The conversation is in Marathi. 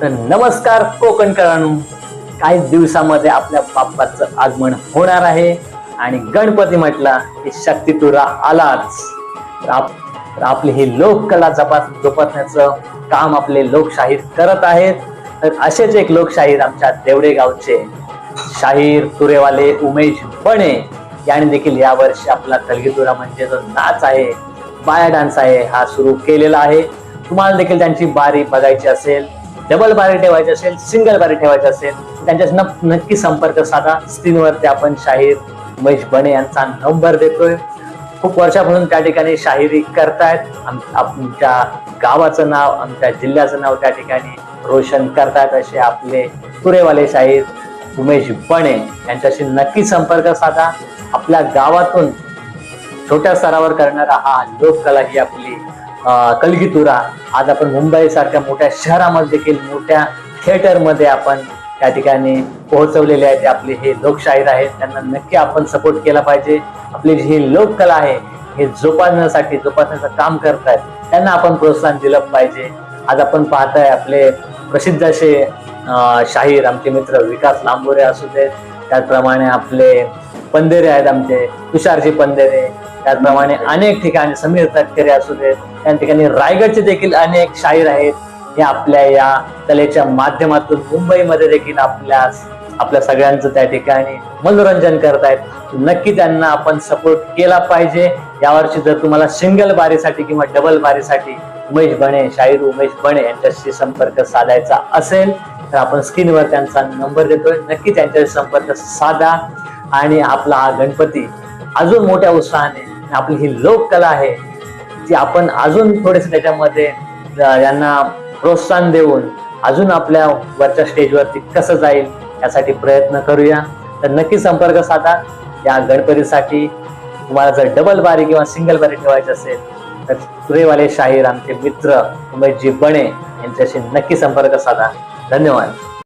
तर नमस्कार कोकणकरांनो काही दिवसामध्ये आपल्या बाप्पाचं आगमन होणार आहे. आणि गणपती म्हटला की शक्ती तुरा आलाच. तर आप- आपली ही लोककला जपा जोपासण्याचं काम आपले लोकशाहीर करत आहेत. तर असेच एक लोकशाहीर आमच्या देवडे गावचे शाहीर तुरेवाले उमेश बणे. याने देखील यावर्षी आपला कलगीतुरा म्हणजे जो नाच आहे. बाया डान्स आहे हा सुरू केलेला आहे. तुम्हाला देखील त्यांची बारी बघायची असेल. डबल बारी ठेवायची असेल सिंगल बारी ठेवायची असेल त्यांच्या नक- नक्की संपर्क साधा. स्क्रीनवरती आपण शाहीर उमेश बने यांचा नंबर देतोय. खूप वर्षापासून त्या ठिकाणी शाहिरी करतायत. आमच्या गावाचं नाव आमच्या जिल्ह्याचं नाव त्या ठिकाणी रोशन करतायत असे आपले तुरेवाले शाहीर उमेश बणे यांच्याशी नक्की संपर्क साधा. आपल्या गावातून छोट्या स्तरावर करणारा हा लोककला ही आपली कलगीतुरा. आज आपण मुंबई सारख्या मोठ्या शहरामध्ये देखील मोठ्या थिएटरमध्ये आपण त्या ठिकाणी पोहोचवलेले आहेत. आपले हे लोकशाहीर आहेत त्यांना नक्की आपण सपोर्ट केला पाहिजे. आपली जी ही लोककला आहे हे जोपासण्यासाठी जोपासण्याचं काम करत आहेत त्यांना आपण प्रोत्साहन दिलं पाहिजे. आज आपण पाहताय आपले प्रसिद्ध असे शाहीर आमचे मित्र विकास लांबोरे असू देत. त्याचप्रमाणे आपले पंधेरे आहेत आमचे तुषारजी पंधेरे. त्याचप्रमाणे अनेक ठिकाणी समीर तटकरे असू देत त्या ठिकाणी रायगडचे देखील अनेक शाहीर आहेत. हे आपल्या या कलेच्या माध्यमातून मुंबईमध्ये देखील आपल्या आपल्या सगळ्यांचं त्या ठिकाणी मनोरंजन करतायत. नक्की त्यांना आपण सपोर्ट केला पाहिजे. यावर्षी जर तुम्हाला सिंगल बारीसाठी किंवा डबल बारीसाठी उमेश बणे शाहीर उमेश बणे यांच्याशी संपर्क साधायचा असेल तर आपण स्क्रीनवर त्यांचा नंबर देतोय. नक्की त्यांच्याशी संपर्क साधा. आणि आपला हा गणपती अजून मोठ्या उत्साहाने. आपली ही लोककला आहे ती आपण अजून थोडेसे त्याच्यामध्ये यांना प्रोत्साहन देऊन अजून आपल्या वरच्या स्टेजवरती कसं जाईल यासाठी प्रयत्न करूया. तर नक्की संपर्क साधा. या गणपतीसाठी तुम्हाला जर डबल बारी किंवा सिंगल बारी ठेवायची असेल तर सुरेवाले शाहीर आमचे मित्र उमेशजी बणे यांच्याशी नक्की संपर्क साधा. धन्यवाद.